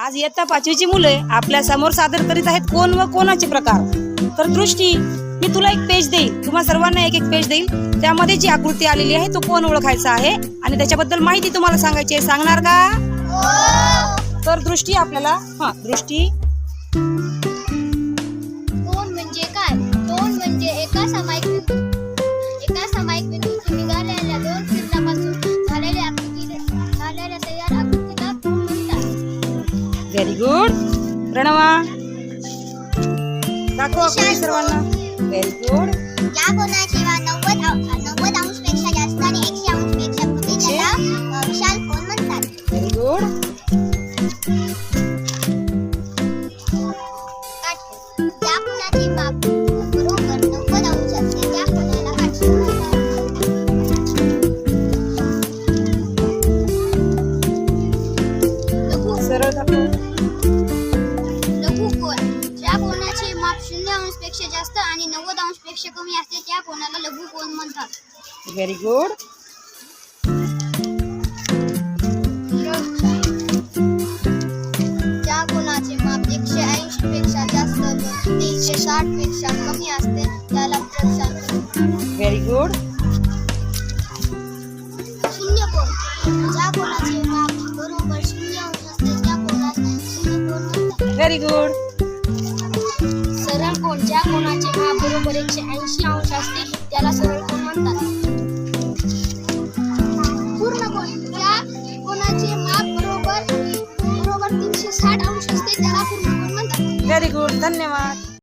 आज इयत्ता पाचवीची मुलं आपल्यासमोर सादर करीत आहेत कोण व कोणाचे प्रकार? तर दृष्टी मी तुला एक पेज देईल तुम्हा सर्वांना एक एक पेज देईल त्यामध्ये जी आकृती आलेली आहे तो कोण ओळखायचा आहे? आणि त्याच्याबद्दल माहिती तुम्हाला सांगायची आहे. सांगणार का? तर दृष्टी आपल्याला हा दृष्टी. म्हणतात व्हेरी गुड प्रणवा दाखव आकृती सर्वांना व्हेरी गुड या कोनाची वा नव्वद नव्वद अंशपेक्षा जास्त आणि एकशे अंशपेक्षा कमी त्याला अ, विशाल कोन म्हणतात व्हेरी गुड ज्या कोनाची माप बरोबर नव्वद अंश असते त्या कोनाला काटकोन म्हणतात लघु सरळ दाखव पेक्षा जास्त आणि नव्वद अंशपेक्षा कमी असते त्या कोनाला लघु कोन म्हणतात? व्हेरी गुड ज्या कोनाचे माप एकशे ऐंशी पेक्षा जास्त तीनशे साठपेक्षा कमी असते त्याला प्रक्षांक व्हेरी गुड शून्य कोन ज्या कोनाचे माप बरोबर शून्य अंश असते त्या शून्य म्हणतात? व्हेरी गुड कोणाचे कोन बरोबर एकशे ऐंशी अंश असते त्याला सरळ कोण म्हणतात? पूर्ण कोण? या कोणाचे माप बरोबर बरोबर तीनशे साठ अंश असते त्याला पूर्ण कोण म्हणतात? व्हेरी गुड धन्यवाद.